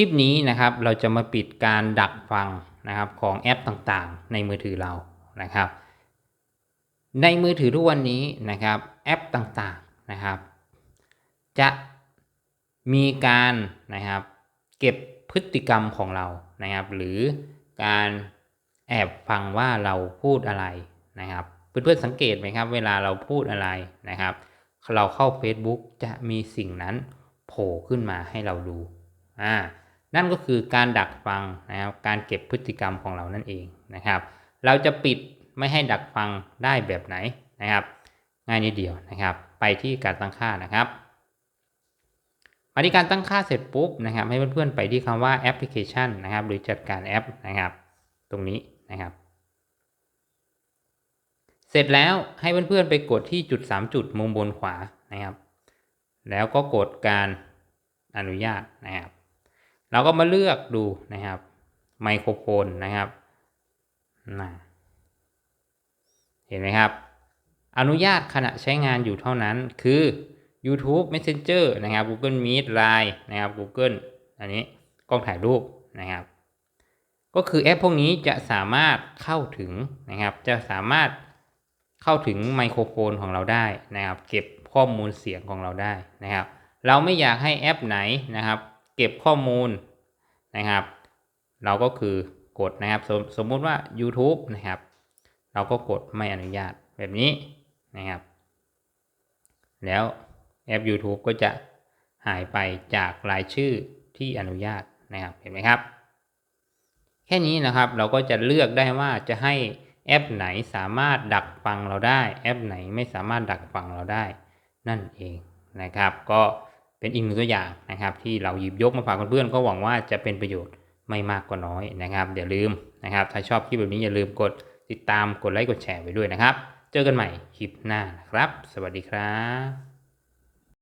ลิปนี้นะครับเราจะมาปิดการดักฟังนะครับของแอปต่างๆ ในมือถือเรานะครับ ในมือถือทุกวันนี้นะครับแอปต่างๆนะครับ จะมีการนะครับเก็บพฤติกรรมของเรานะครับ หรือการแอบฟังว่าเราพูดอะไรนะครับเพื่อนๆสังเกตไหมครับ เวลาเราพูดอะไรนะครับ เราเข้า Facebook จะมีสิ่งนั้นโผล่ขึ้นมาให้เราดูอ่า นั่นก็คือการดักฟังนะครับการเก็บพฤติกรรมของเรานั่นเองนะครับ เราจะปิดไม่ให้ดักฟังได้แบบไหนนะครับ ง่ายนิดเดียวนะครับ ไปที่การตั้งค่านะครับมาที่การตั้งค่าเสร็จปุ๊บนะครับ ให้เพื่อนๆไปที่คำว่าแอปพลิเคชันนะครับ หรือจัดการแอปนะครับ ตรงนี้นะครับ เสร็จแล้วให้เพื่อนๆไปกดที่จุด 3 จุดมุมบนขวานะครับ แล้วก็กดการอนุญาตนะครับ เราก็มาเลือกดูนะครับไมโครโฟนนะครับนะเห็นไหมครับ อนุญาตขณะใช้งานอยู่เท่านั้นคือ YouTube Messenger นะครับ Google Meet Line นะครับ Google อันนี้กล้องถ่ายรูปนะครับ ก็คือแอปพวกนี้จะสามารถเข้าถึงนะครับ จะสามารถเข้าถึงไมโครโฟนของเราได้นะครับ เก็บข้อมูลเสียงของเราได้นะครับ เราไม่อยากให้แอปไหนนะครับ เก็บข้อมูล นะครับ เราก็คือกดนะครับสมสมมุติว่า YouTube นะครับ เราก็กดไม่อนุญาตแบบนี้นะครับ แล้วแอป YouTube ก็จะหายไปจากรายชื่อที่อนุญาตนะครับเห็นไหมครับ แค่นี้นะครับเราก็จะเลือกได้ว่าจะให้แอปไหนสามารถดักฟังเราได้ แอปไหนไม่สามารถดักฟังเราได้ นั่นเองนะครับ ก็ เป็นอีกหนึ่งตัวอย่างนะครับ ที่เราหยิบยกมาฝากเพื่อนๆก็หวังว่าจะเป็นประโยชน์ไม่มากก็น้อยนะครับอย่าลืมนะครับ ถ้าชอบคลิปแบบนี้อย่าลืมกดติดตามกดไลค์กดแชร์ไว้ด้วยนะครับ เจอกันใหม่คลิปหน้านะครับ สวัสดีครับ